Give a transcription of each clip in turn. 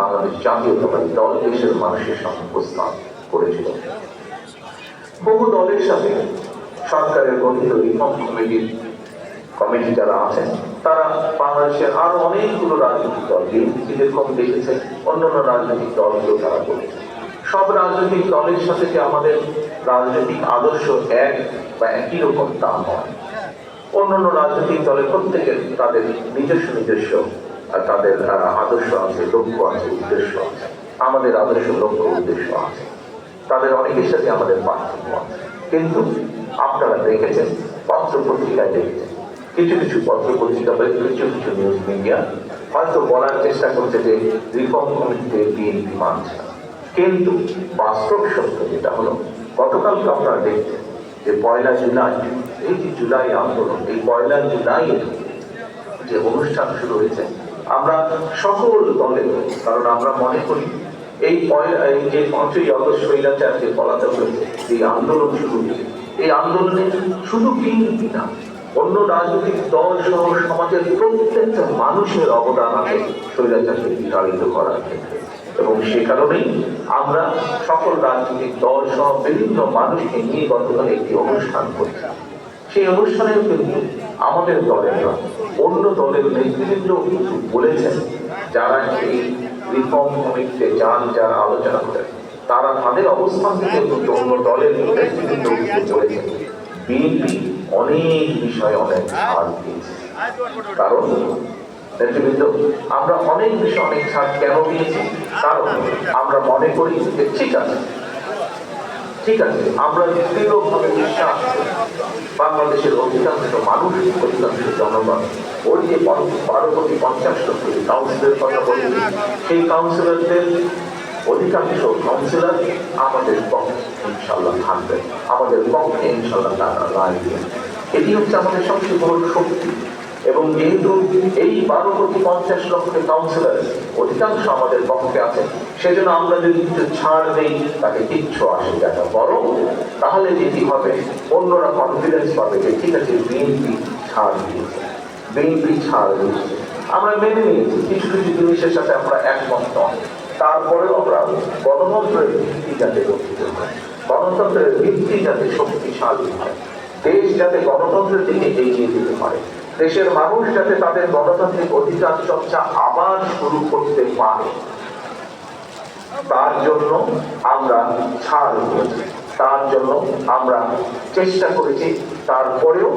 বাংলাদেশ জাতীয়তাবাদী দল দেশের মানুষের সামনে প্রস্তাব করেছিল। বহু দলের সাথে সরকারের গঠিত রিফর্ম কমিটির কমিটি যারা আছেন, তারা বাংলাদেশের আরও অনেকগুলো রাজনৈতিক দল বিএনপি যেরকম দেখেছে অন্যান্য রাজনৈতিক দলগুলো তারা করেছে। সব রাজনৈতিক দলের সাথে যে আমাদের রাজনৈতিক আদর্শ এক বা একই রকম তা নয়? অন্যান্য রাজনৈতিক দলের প্রত্যেকের তাদের নিজস্ব নিজস্ব তাদের আদর্শ আছে, লক্ষ্য আছে, উদ্দেশ্য আছে। আমাদের আদর্শ, লক্ষ্য, উদ্দেশ্য আছে। তাদের অনেকের সাথে আমাদের পার্থক্য আছে। কিন্তু আপনারা দেখেছেন পত্র পত্রিকায় দেখেছেন, কিছু কিছু পত্র পত্রিকা বা কিছু কিছু নিউজ মিডিয়া হয়তো বলার চেষ্টা করছে যে রিফর্ম কমিটিতে বিএনপি মানছে। কিন্তু বাস্তব সত্য যেটা হলো, গতকালকে আপনারা দেখছেন যে পয়লা জুলাই, এই যে জুলাই আন্দোলন, এই পয়লা জুলাই যে অনুষ্ঠান শুরু হয়েছে আমরা সকল দলের কারণ আমরা মনে করি এই যে পাঁচই অগস্ট স্বৈরাচার যে পলাতক এই আন্দোলন শুরু হয়েছে। এই আন্দোলনে শুধু বিএনপি না, অন্য রাজনৈতিক দল সহ সমাজের প্রত্যেকটা মানুষের অবদান আছে স্বৈরাচারকে বিতাড়িত করার ক্ষেত্রে। এবং সে কারণেই আমরা সকল রাজনৈতিক দল সহ বিভিন্ন মানুষকে নিয়ে গতকাল একটি অনুষ্ঠান করছি। সেই অনুষ্ঠানেও কিন্তু আমাদের দলের নয়, অন্য দলের নেতৃবৃন্দ কিন্তু বলেছেন, যারা এই রিফর্ম কমিটিতে যান, যারা আলোচনা করেন, তারা তাদের অবস্থান থেকে কিন্তু অন্য দলের নেতৃবৃন্দ কিন্তু বলেছেন, বিএনপি অনেক বিষয়ে অনেক ছাড় দিয়েছে। কারণ, নেতৃবৃন্দ, আমরা অনেক বিষয়ে অনেক ছাড় কেন দিয়েছি? কারণ, আমরা মনে করি যে ঠিক আছে ঠিক আছে, আমরা দৃঢ়ভাবে বিশ্বাস বাংলাদেশের অধিকাংশ মানুষ অধিকাংশ জনগণ, ওই যে বারো কোটি পঞ্চাশ লক্ষ কাউন্সিলের কথা বলি, সেই কাউন্সিলরদের অধিকাংশ কাউন্সিলর আমাদের পক্ষে ইনশাল্লাহ থাকবে। আমাদের পক্ষে ইনশাল্লাহ তারা রায় এটি হচ্ছে আমাদের সবচেয়ে বড় শক্তি। এবং যেহেতু এই বারো কোটি পঞ্চাশ লক্ষ কাউন্সিলর অধিকাংশ আমাদের পক্ষে আছে, সেজন্য আমরা যদি কিছু ছাড় দেই, তাকে কিচ্ছু আসে না। বরং তাহলে যেটি হবে? অন্যরা কনফিডেন্স পাবে যে ঠিক আছে বিএনপি ছাড় দিয়েছে। বিএনপি ছাড় দিয়েছে। আমরা মেনে নিয়েছি, কিছু কিছু জিনিসের সাথে আমরা একমত নয়। তারপরেও আমরা গণতন্ত্রের ভিত্তি যাতে রক্ষিত হয়, গণতন্ত্রের ভিত্তি যাতে শক্তিশালী হয়, দেশ যাতে গণতন্ত্রের দিকে এগিয়ে যেতে পারে দেশের মানুষ যাতে তাদের গণতান্ত্রিক অধিকার চর্চা আবার শুরু করতে পারে। তার জন্য আমরা ছাড় তার জন্য আমরা চেষ্টা করেছি। তারপরেও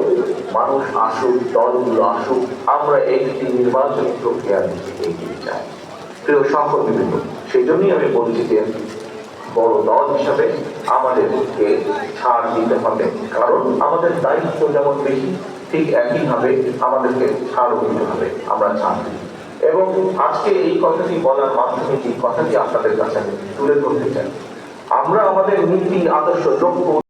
মানুষ আসুক, দলগুলো আসুক, আমরা একটি নির্বাচন প্রক্রিয়ার দিকে এগিয়ে যাই। প্রিয় বিভিন্ন সেই জন্যই আমি বলছি যে বড় দল হিসাবে আমাদেরকে ছাড় দিতে হবে। কারণ আমাদের দায়িত্ব যেমন বেশি ঠিক একইভাবে আমাদেরকে ছাড়ও দিতে হবে আমরা ছাড় এবং আজকে এই কথাটি বলার মাধ্যমে এই কথাটি আপনাদের কাছে তুলে ধরতে চাই। আমরা আমাদের নীতি, আদর্শ লক্ষ্য